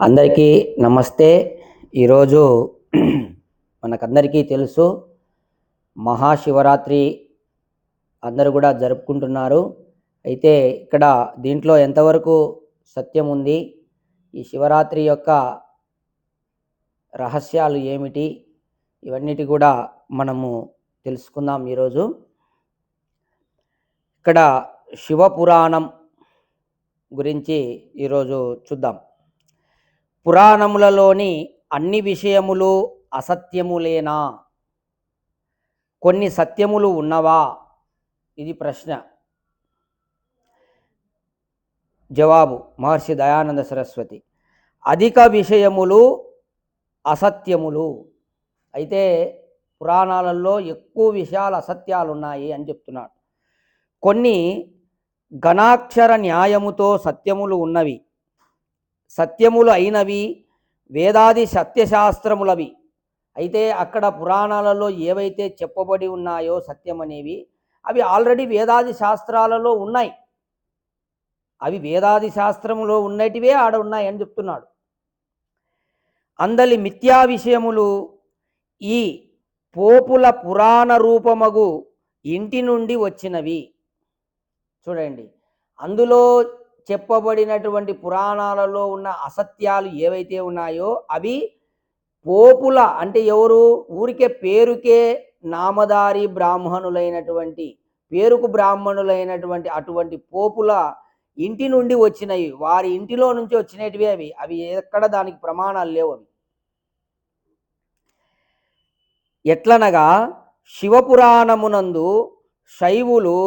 అందరికీ నమస్తే. ఈరోజు మనకందరికీ తెలుసు మహాశివరాత్రి అందరూ కూడా జరుపుకుంటున్నారు. అయితే ఇక్కడ దీంట్లో ఎంతవరకు సత్యం ఉంది ఈ శివరాత్రి యొక్క రహస్యాలు ఏమిటి ఇవన్నిటి కూడా మనము తెలుసుకుందాం ఈరోజు. ఇక్కడ శివపురాణం గురించి ఈరోజు చూద్దాం. పురాణములలోని అన్ని విషయములు అసత్యములేనా? కొన్ని సత్యములు ఉన్నవా? ఇది ప్రశ్న. జవాబు మహర్షి దయానంద సరస్వతి. అధిక విషయములు అసత్యములు. అయితే పురాణాలలో ఎక్కువ విషయాలు అసత్యాలు ఉన్నాయి అని చెప్తున్నాడు. కొన్ని గణాక్షర న్యాయముతో సత్యములు ఉన్నవి. సత్యములు అయినవి వేదాది సత్యశాస్త్రములవి. అయితే అక్కడ పురాణాలలో ఏవైతే చెప్పబడి ఉన్నాయో సత్యం అనేవి అవి ఆల్రెడీ వేదాది శాస్త్రాలలో ఉన్నాయి. అవి వేదాది శాస్త్రములో ఉన్నటివే ఆడ ఉన్నాయని చెప్తున్నాడు. అందలి మిథ్యా విషయములు ఈ పోపుల పురాణ రూపమగు ఇంటి నుండి వచ్చినవి. చూడండి. అందులో చెప్పబడినటువంటి పురాణాలలో ఉన్న అసత్యాలు ఏవైతే ఉన్నాయో అవి పోపుల అంటే ఎవరు? ఊరికే పేరుకే నామదారి బ్రాహ్మణులైనటువంటి పేరుకు బ్రాహ్మణులైనటువంటి అటువంటి పోపుల ఇంటి నుండి వచ్చినవి. వారి ఇంటిలో నుంచి వచ్చినటివి అవి. అవి ఎక్కడ దానికి ప్రమాణాలు లేవు అవి. ఎట్లనగా శివపురాణమునందు శైవులు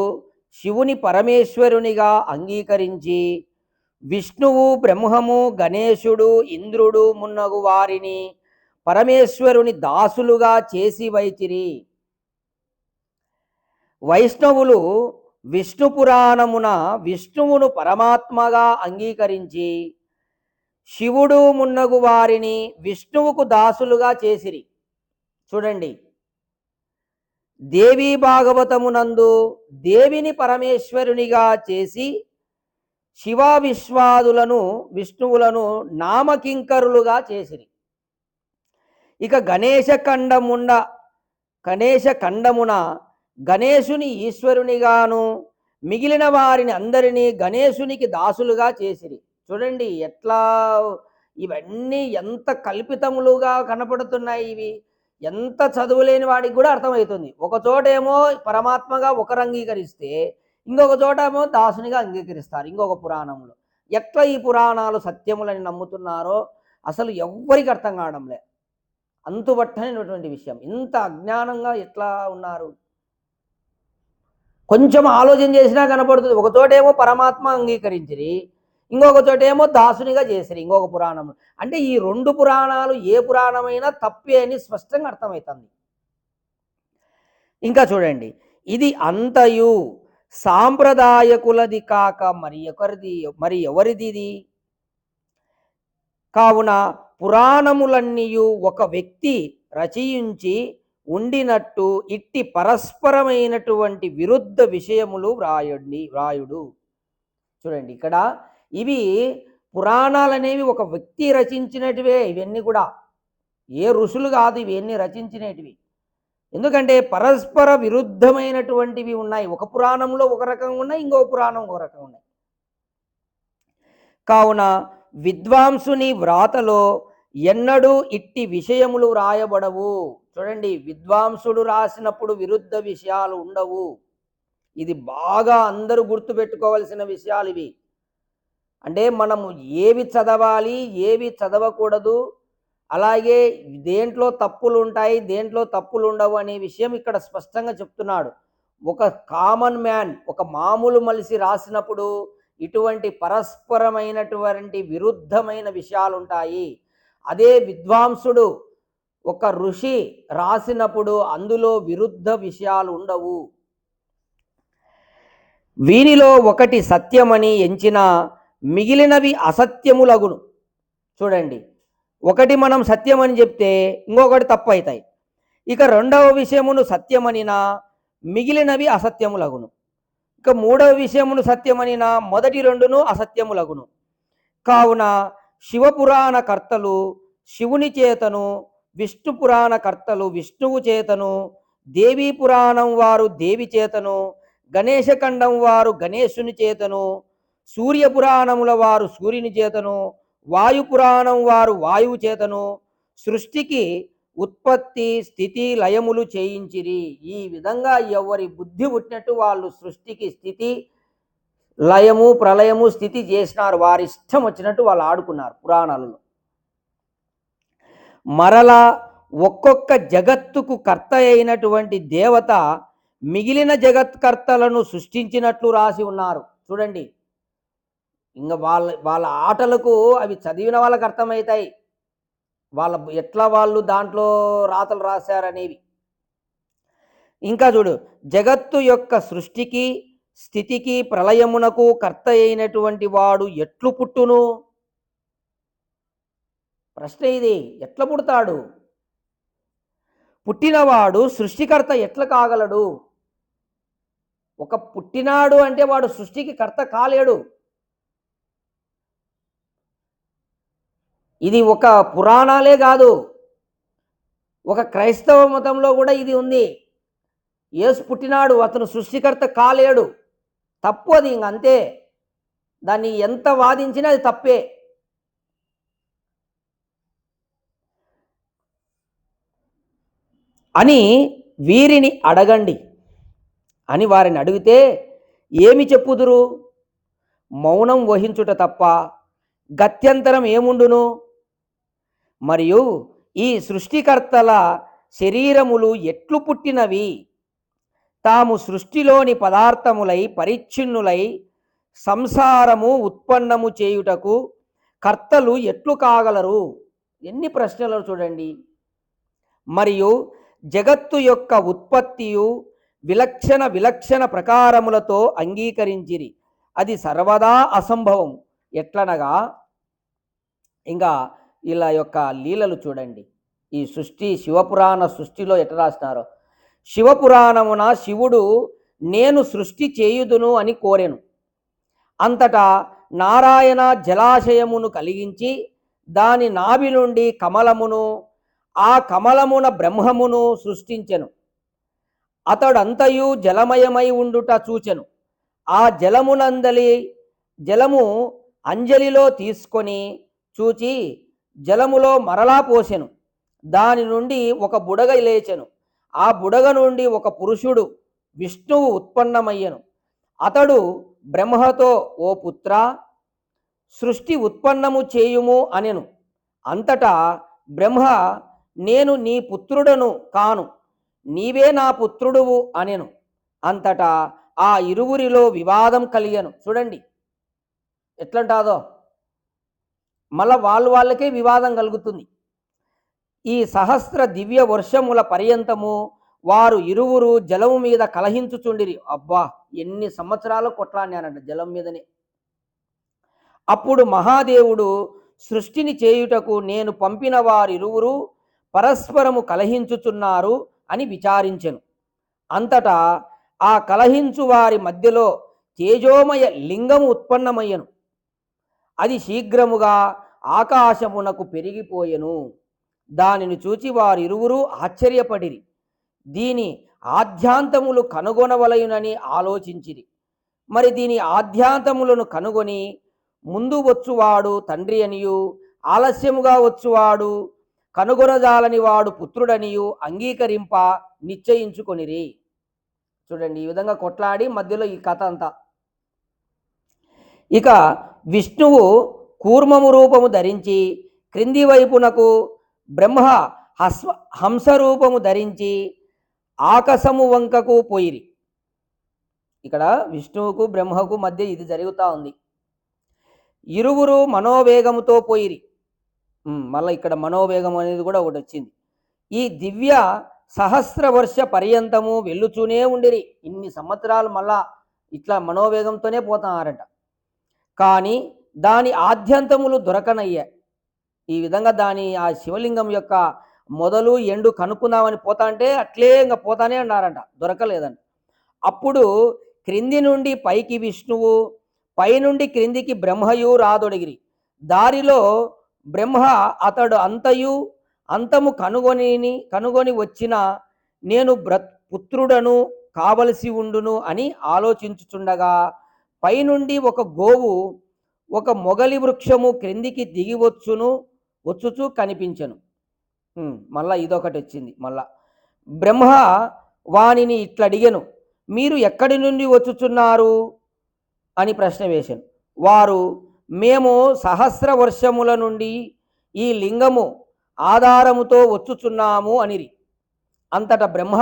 శివుని పరమేశ్వరునిగా అంగీకరించి విష్ణువు బ్రహ్మము గణేశుడు ఇంద్రుడు మున్నగు వారిని పరమేశ్వరుని దాసులుగా చేసి వైచిరి వైష్ణవులు విష్ణు పురాణమున విష్ణువును పరమాత్మగా అంగీకరించి శివుడు మున్నగు వారిని విష్ణువుకు దాసులుగా చేసిరి. చూడండి. దేవీ భాగవతమునందు దేవిని పరమేశ్వరునిగా చేసి శివ విశ్వాదులను విష్ణువులను నామకింకరులుగా చేసిరి. ఇక గణేశ ఖండముండ గణేశ ఖండమున గణేశుని ఈశ్వరునిగాను మిగిలిన వారిని అందరినీ గణేశునికి దాసులుగా చేసిరి. చూడండి ఎట్లా ఇవన్నీ ఎంత కల్పితములుగా కనపడుతున్నాయి ఇవి. ఎంత చదువులేని వాడికి కూడా అర్థమవుతుంది. ఒక చోటేమో పరమాత్మగా ఒకరు అంగీకరిస్తే ఇంకొక చోట ఏమో దాసునిగా అంగీకరిస్తారు ఇంకొక పురాణంలో. ఎట్లా ఈ పురాణాలు సత్యములని నమ్ముతున్నారో అసలు ఎవ్వరికి అర్థం కావడంలే అంతుబట్టనటువంటి విషయం. ఇంత అజ్ఞానంగా ఎట్లా ఉన్నారు? కొంచెం ఆలోచన చేసినా కనపడుతుంది. ఒక చోటేమో పరమాత్మ అంగీకరించిరి ఇంకొక చోటేమో దాసునిగా చేసిరి ఇంకొక పురాణం. అంటే ఈ రెండు పురాణాలు ఏ పురాణమైనా తప్పే అని స్పష్టంగా అర్థమవుతుంది. ఇంకా చూడండి ఇది అంతయు సాంప్రదాయకులది కాక మరి ఒకరిది మరి ఎవరిది ఇది? కావున పురాణములన్నీయు ఒక వ్యక్తి రచయించి ఉండినట్టు ఇట్టి పరస్పరమైనటువంటి విరుద్ధ విషయములు వ్రాయండి వ్రాయుడు. చూడండి ఇక్కడ ఇవి పురాణాలు అనేవి ఒక వ్యక్తి రచించినటివే ఇవన్నీ కూడా. ఏ ఋషులు కాదు ఇవన్నీ రచించినటివి. ఎందుకంటే పరస్పర విరుద్ధమైనటువంటివి ఉన్నాయి. ఒక పురాణంలో ఒక రకంగా ఉన్నాయి ఇంకో పురాణం ఒక రకంగా ఉన్నాయి. కావున విద్వాంసుని వ్రాతలో ఎన్నడూ ఇట్టి విషయములు వ్రాయబడవు. చూడండి విద్వాంసుడు రాసినప్పుడు విరుద్ధ విషయాలు ఉండవు. ఇది బాగా అందరూ గుర్తుపెట్టుకోవలసిన విషయాలు ఇవి. అంటే మనము ఏవి చదవాలి ఏవి చదవకూడదు అలాగే దేంట్లో తప్పులు ఉంటాయి దేంట్లో తప్పులు ఉండవు అనే విషయం ఇక్కడ స్పష్టంగా చెప్తున్నాడు. ఒక కామన్ మ్యాన్ ఒక మామూలు మలిసి రాసినప్పుడు ఇటువంటి పరస్పరమైనటువంటి విరుద్ధమైన విషయాలు ఉంటాయి అదే విద్వాంసుడు ఒక ఋషి రాసినప్పుడు అందులో విరుద్ధ విషయాలు ఉండవు వీనిలో ఒకటి సత్యమని ఎంచిన మిగిలినవి అసత్యములగును. చూడండి ఒకటి మనం సత్యమని చెప్తే ఇంకొకటి తప్పు అవుతాయి ఇక రెండవ విషయమును సత్యమనినా మిగిలినవి అసత్యములగును. ఇక మూడవ విషయమును సత్యమనినా మొదటి రెండును అసత్యములగును. కావున శివపురాణ కర్తలు శివుని చేతను విష్ణు పురాణ కర్తలు విష్ణువు చేతను దేవీ పురాణం వారు దేవి చేతను గణేశఖండం వారు గణేశుని చేతను సూర్య పురాణముల వారు సూర్యుని చేతను వాయు పురాణం వారు వాయువు చేతను సృష్టికి ఉత్పత్తి స్థితి లయములు చేయించిరి. ఈ విధంగా ఎవరి బుద్ధి పుట్టినట్టు వాళ్ళు సృష్టికి స్థితి లయము ప్రళయము స్థితి చేసినారు. వారి ఇష్టం వచ్చినట్టు వాళ్ళు ఆడుకున్నారు పురాణాలలో. మరలా ఒక్కొక్క జగత్తుకు కర్త అయినటువంటి దేవత మిగిలిన జగత్కర్తలను సృష్టించినట్లు రాసి ఉన్నారు. చూడండి. ఇంకా వాళ్ళ వాళ్ళ ఆటలకు అవి చదివిన వాళ్ళకి అర్థమవుతాయి వాళ్ళ ఎట్లా వాళ్ళు దాంట్లో రాతలు రాశారనేవి. ఇంకా చూడు జగత్తు యొక్క సృష్టికి స్థితికి ప్రళయమునకు కర్త అయినటువంటి వాడు ఎట్లు పుట్టును? ప్రశ్న ఇది ఎట్లా పుడతాడు? పుట్టినవాడు సృష్టికర్త ఎట్లా కాగలడు? ఒక పుట్టినాడు అంటే వాడు సృష్టికి కర్త కాలేడు. ఇది ఒక పురాణాలే కాదు. ఒక క్రైస్తవ మతంలో కూడా ఇది ఉంది. యేసు పుట్టినాడు అతను సృష్టికర్త కాలేడు. తప్పు అది ఇంకంతే దాన్ని ఎంత వాదించినా అది తప్పే. అని వీరిని అడగండి. అని వారిని అడిగితే ఏమి చెప్పుదురు? మౌనం వహించుట తప్ప గత్యంతరం ఏముండును? మరియు ఈ సృష్టికర్తల శరీరములు ఎట్లు పుట్టినవి? తాము సృష్టిలోని పదార్థములై పరిచ్ఛిన్నులై సంసారము ఉత్పన్నము చేయుటకు కర్తలు ఎట్లు కాగలరు? ఎన్ని ప్రశ్నలు చూడండి. మరియు జగత్తు యొక్క ఉత్పత్తియు విలక్షణ విలక్షణ ప్రకారములతో అంగీకరించిరి. అది సర్వదా అసంభవం. ఎట్లనగా ఇంకా ఇలా యొక్క లీలలు చూడండి. ఈ సృష్టి శివపురాణ సృష్టిలో ఎట రాసినారో శివపురాణమున శివుడు నేను సృష్టి చేయుదును అని కోరెను. అంతటా నారాయణ జలాశయమును కలిగించి దాని నాభి నుండి కమలమును ఆ కమలమున బ్రహ్మమును సృష్టించెను. అతడంతయు జలమయమై ఉండుట చూచెను. ఆ జలమునందలి జలము అంజలిలో తీసుకొని చూచి జలములో మరలా పోసెను. దాని నుండి ఒక బుడగ లేచెను. ఆ బుడగ నుండి ఒక పురుషుడు విష్ణువు ఉత్పన్నమయ్యను. అతడు బ్రహ్మతో ఓ పుత్ర సృష్టి ఉత్పన్నము చేయుము అనెను. అంతటా బ్రహ్మ నేను నీ పుత్రుడను కాను నీవే నా పుత్రుడువు అనెను. అంతటా ఆ ఇరువురిలో వివాదం కలిగను. చూడండి. ఎట్లంటాదో? మళ్ళా వాళ్ళు వాళ్ళకే వివాదం కలుగుతుంది. ఈ సహస్ర దివ్య వర్షముల పర్యంతము వారు ఇరువురు జలము మీద కలహించుచుండిరి. అబ్బా ఎన్ని సంవత్సరాలు కొట్లాడినారంట జలం మీదనే. అప్పుడు మహాదేవుడు సృష్టిని చేయుటకు నేను పంపిన వారిరువురు పరస్పరము కలహించుచున్నారు అని విచారించెను. అంతటా ఆ కలహించు వారి మధ్యలో తేజోమయ లింగము ఉత్పన్నమయ్యను. అది శీఘ్రముగా ఆకాశమునకు పెరిగిపోయెను. దానిని చూచి వారిరువురు ఆశ్చర్యపడిరి. దీని ఆధ్యాంతములు కనుగొనవలయునని ఆలోచించిరి. మరి దీని ఆధ్యాంతములను కనుగొని ముందు వచ్చువాడు తండ్రి అనియు ఆలస్యముగా వచ్చువాడు కనుగొనజాలని వాడు పుత్రుడనియు అంగీకరింప నిశ్చయించుకొనిరి. చూడండి ఈ విధంగా కొట్లాడి మధ్యలో ఈ కథ అంతా. ఇక విష్ణువు కూర్మము రూపము ధరించి క్రింది వైపునకు బ్రహ్మ హస్వ హంస రూపము ధరించి ఆకాశము వంకకు పోయిరి. ఇక్కడ విష్ణువుకు బ్రహ్మకు మధ్య ఇది జరుగుతూ ఉంది. ఇరువురు మనోవేగముతో పోయిరి. మళ్ళీ ఇక్కడ మనోవేగం అనేది కూడా ఒకటి వచ్చింది. ఈ దివ్య సహస్ర వర్ష పర్యంతము వెళ్ళుచూనే ఉండిరి. ఇన్ని సంవత్సరాలు మళ్ళా ఇట్లా మనోవేగంతోనే పోతున్నారట. కానీ దాని ఆద్యంతములు దొరకనయ్యే. ఈ విధంగా దాని ఆ శివలింగం యొక్క మొదలు ఎండు కనుక్కుందామని పోతా అంటే అట్లే ఇంకా పోతానే అన్నారంట. దొరకలేదంట. అప్పుడు క్రింది నుండి పైకి విష్ణువు పైనుండి క్రిందికి బ్రహ్మయు రాదొడిగిరి. దారిలో బ్రహ్మ అతడు అంతయు అంతము కనుగొని కనుగొని వచ్చిన నేను బ్ర పుత్రుడను కావలసి ఉండును అని ఆలోచించుచుండగా పైనుండి ఒక గోవు ఒక మొగలి వృక్షము క్రిందికి దిగి వచ్చును వచ్చుచూ కనిపించను. మళ్ళా ఇదొకటి వచ్చింది మళ్ళా. బ్రహ్మ వాణిని ఇట్లా అడిగెను మీరు ఎక్కడి నుండి వచ్చుచున్నారు? అని ప్రశ్న వేశాను. వారు మేము సహస్ర వర్షముల నుండి ఈ లింగము ఆధారముతో వచ్చుచున్నాము అనిరి. అంతట బ్రహ్మ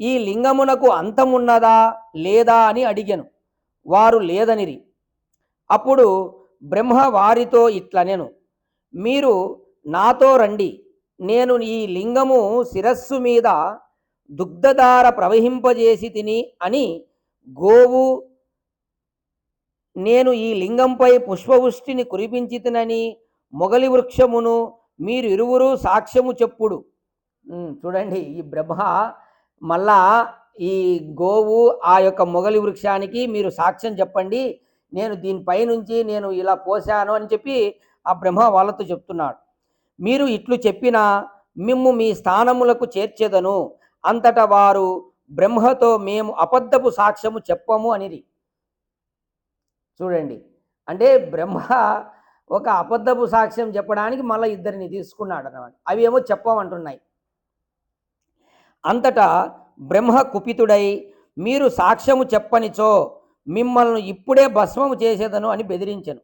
ఈ లింగమునకు అంతమున్నదా లేదా అని అడిగాను. వారు లేదనిరి. అప్పుడు బ్రహ్మ వారితో ఇట్లనెను మీరు నాతో రండి నేను ఈ లింగము శిరస్సు మీద దుగ్ధధార ప్రవహింపజేసి తిని అని గోవు నేను ఈ లింగంపై పుష్పవృష్టిని కురిపించితినని మొగలి వృక్షమును మీరు ఇరువురు సాక్ష్యము చెప్పుడు. చూడండి ఈ బ్రహ్మ మళ్ళా ఈ గోవు ఆ యొక్క మొగలి వృక్షానికి మీరు సాక్ష్యం చెప్పండి. నేను దీనిపై నుంచి నేను ఇలా పోసాను అని చెప్పి ఆ బ్రహ్మ వాళ్ళతో చెప్తున్నాడు. మీరు ఇట్లు చెప్పిన మిమ్ము మీ స్థానములకు చేర్చెదను. అంతటా వారు బ్రహ్మతో మేము అబద్ధపు సాక్ష్యము చెప్పము అనిది చూడండి. అంటే బ్రహ్మ ఒక అబద్ధపు సాక్ష్యం చెప్పడానికి మళ్ళీ ఇద్దరిని తీసుకున్నాడు అన్నమాట అవి ఏమో చెప్పమంటున్నాయి. అంతటా బ్రహ్మ కుపితుడై మీరు సాక్ష్యము చెప్పనిచో మిమ్మల్ని ఇప్పుడే భస్మము చేసేదను అని బెదిరించను.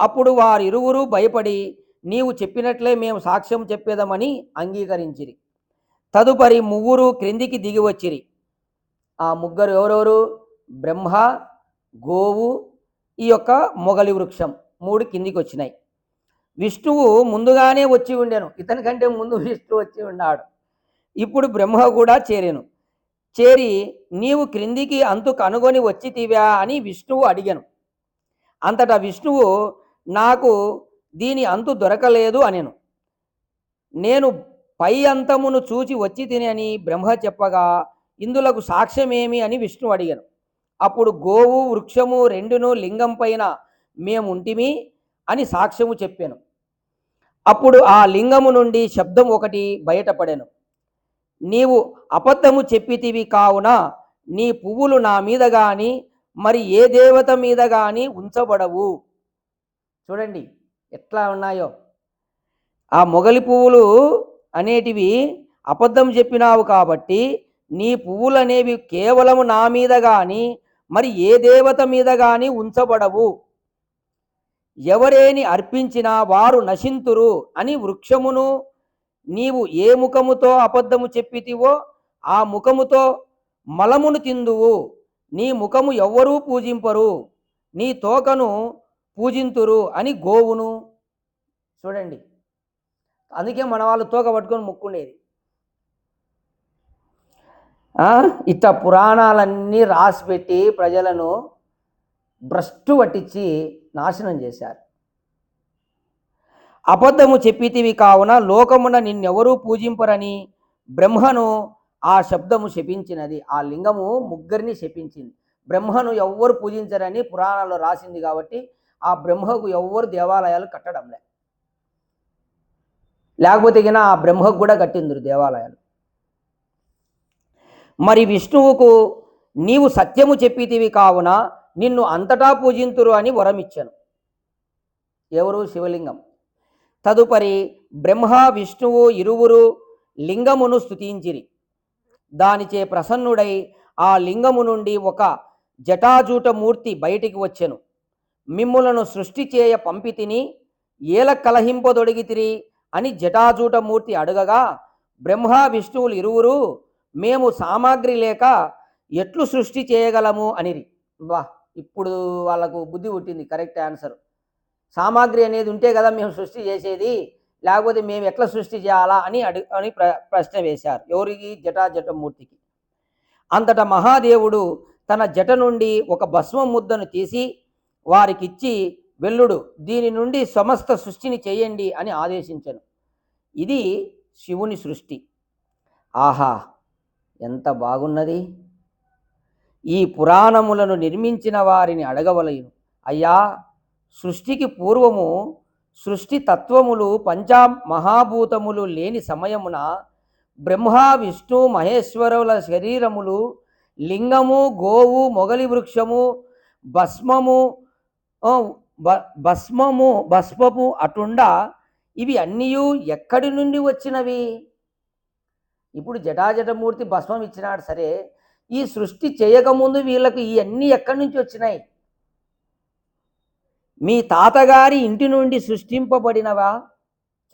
అప్పుడు వారిరువురు భయపడి నీవు చెప్పినట్లే మేము సాక్ష్యం చెప్పేదమని అంగీకరించిరి. తదుపరి ముగ్గురు క్రిందికి దిగి వచ్చిరి. ఆ ముగ్గురు ఎవరెవరు? బ్రహ్మ గోవు ఈ యొక్క మొగలి వృక్షం మూడు కిందికి వచ్చినాయి. విష్ణువు ముందుగానే వచ్చి ఉండెను. ఇతని కంటే ముందు విష్ణువు వచ్చి ఉన్నాడు. ఇప్పుడు బ్రహ్మ కూడా చేరెను. చేరి నీవు క్రిందికి అంతు కనుగొని వచ్చితివా అని విష్ణువు అడిగాను. అంతటా విష్ణువు నాకు దీని అంతు దొరకలేదు అనెను. నేను పై అంతమును చూచి వచ్చి తిని అని బ్రహ్మ చెప్పగా ఇందులకు సాక్ష్యమేమి అని విష్ణు అడిగాను. అప్పుడు గోవు వృక్షము రెండును లింగం పైన మేము ఉంటిమి అని సాక్ష్యము చెప్పాను. అప్పుడు ఆ లింగము నుండి శబ్దం ఒకటి బయటపడెను. నీవు అబద్ధము చెప్పితివి కావున నీ పువ్వులు నా మీద గాని మరి ఏ దేవత మీద గాని ఉంచబడవు. చూడండి ఎట్లా ఉన్నాయో. ఆ మొగలి పువ్వులు అనేటివి అబద్ధం చెప్పినావు కాబట్టి నీ పువ్వులు అనేవి కేవలము నా మీద గాని మరి ఏ దేవత మీద గాని ఉంచబడవు. ఎవరేని అర్పించినా వారు నశింతురు అని వృక్షమును నీవు ఏ ముఖముతో అబద్ధము చెప్పితివో ఆ ముఖముతో మలమును తిందువు. నీ ముఖము ఎవ్వరూ పూజింపరు. నీ తోకను పూజింతురు అని గోవును. చూడండి. అందుకే మన వాళ్ళు తోక పట్టుకొని ముక్కుండేది. ఇట్ట పురాణాలన్నీ రాసిపెట్టి ప్రజలను భ్రష్టు పట్టించి నాశనం చేశారు. అబద్ధము చెప్పితివి కావున లోకమున నిన్నెవరూ పూజింపరని బ్రహ్మను ఆ శబ్దము శపించినది. ఆ లింగము ముగ్గురిని శపించింది. బ్రహ్మను ఎవ్వరు పూజించరని పురాణాల్లో రాసింది కాబట్టి ఆ బ్రహ్మకు ఎవ్వరు దేవాలయాలు కట్టడంలే లేకపోతే గిన ఆ బ్రహ్మకు కూడా కట్టిందరు దేవాలయాలు. మరి విష్ణువుకు నీవు సత్యము చెప్పితివి కావున నిన్ను అంతటా పూజింతురు అని వరమిచ్చాను. ఎవరు? శివలింగం. తదుపరి బ్రహ్మ విష్ణువు ఇరువురు లింగమును స్తుతించిరి. దానిచే ప్రసన్నుడై ఆ లింగము నుండి ఒక జటాజూట మూర్తి బయటికి వచ్చెను. మిమ్ములను సృష్టి చేయ పంపితిని ఏల కలహింపదొడిగితిరి అని జటాజూట మూర్తి అడగగా బ్రహ్మ విష్ణువులు ఇరువురు మేము సామాగ్రి లేక ఎట్లు సృష్టి చేయగలము అనిరి. వా ఇప్పుడు వాళ్ళకు బుద్ధి పుట్టింది కరెక్ట్ ఆన్సర్. సామాగ్రి అనేది ఉంటే కదా మేము సృష్టి చేసేది లేకపోతే మేము ఎట్లా సృష్టి చేయాలా అని అడు అని ప్ర ప్రశ్న వేశారు. ఎవరికి? జటా జటమూర్తికి. అంతటా మహాదేవుడు తన జట నుండి ఒక భస్మ ముద్దను తీసి వారికిచ్చి వెల్లుడు దీని నుండి సమస్త సృష్టిని చేయండి అని ఆదేశించను. ఇది శివుని సృష్టి. ఆహా ఎంత బాగున్నది. ఈ పురాణములను నిర్మించిన వారిని అడగవలయును అయ్యా సృష్టికి పూర్వము సృష్టి తత్వములు పంచా మహాభూతములు లేని సమయమున బ్రహ్మ విష్ణు మహేశ్వరుల శరీరములు లింగము గోవు మొగలి వృక్షము భస్మము భస్మము భస్మము అటుండా ఇవి అన్నీ ఎక్కడి నుండి వచ్చినవి? ఇప్పుడు జటాజటమూర్తి భస్మం ఇచ్చినాడు సరే ఈ సృష్టి చేయకముందు వీళ్ళకు ఇవన్నీ ఎక్కడి నుంచి వచ్చినాయి? మీ తాతగారి ఇంటి నుండి సృష్టింపబడినవా?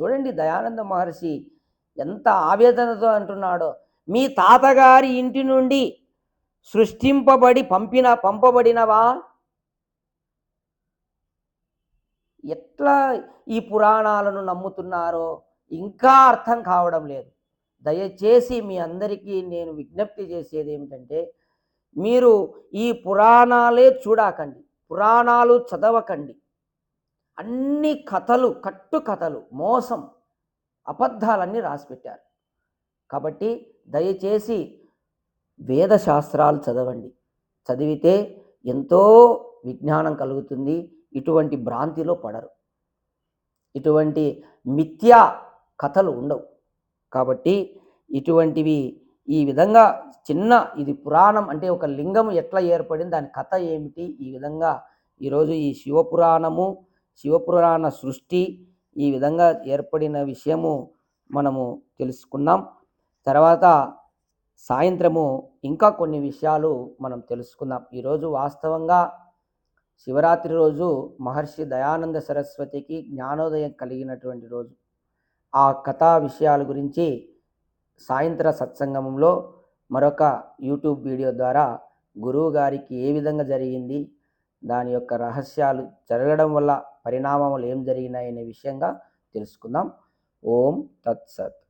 చూడండి దయానంద మహర్షి ఎంత ఆవేదనతో అంటున్నాడో. మీ తాతగారి ఇంటి నుండి సృష్టింపబడి పంపిన పంపబడినవా? ఎట్లా ఈ పురాణాలను నమ్ముతున్నారో ఇంకా అర్థం కావడం లేదు. దయచేసి మీ అందరికీ నేను విజ్ఞప్తి చేసేది ఏమిటంటే మీరు ఈ పురాణాలే చూడకండి. పురాణాలు చదవకండి. అన్ని కథలు కట్టు కథలు మోసం అబద్ధాలన్నీ రాసిపెట్టారు. కాబట్టి దయచేసి వేద శాస్త్రాలు చదవండి. చదివితే ఎంతో విజ్ఞానం కలుగుతుంది. ఇటువంటి భ్రాంతిలో పడరు. ఇటువంటి మిథ్యా కథలు ఉండవు. కాబట్టి ఇటువంటివి ఈ విధంగా చిన్న ఇది పురాణం అంటే ఒక లింగం ఎట్లా ఏర్పడింది దాని కథ ఏమిటి ఈ విధంగా ఈరోజు ఈ శివపురాణము శివపురాణ సృష్టి ఈ విధంగా ఏర్పడిన విషయము మనము తెలుసుకున్నాం. తర్వాత సాయంత్రము ఇంకా కొన్ని విషయాలు మనం తెలుసుకుందాం. ఈరోజు వాస్తవంగా శివరాత్రి రోజు మహర్షి దయానంద సరస్వతికి జ్ఞానోదయం కలిగినటువంటి రోజు. ఆ కథా విషయాల గురించి సాయంత్ర సత్సంగంలో మరొక యూట్యూబ్ వీడియో ద్వారా గురువు గారికి ఏ విధంగా జరిగింది దాని యొక్క రహస్యాలు జరగడం వల్ల పరిణామములు ఏం జరిగినాయి అనే విషయంగా తెలుసుకుందాం. ఓం తత్సత్.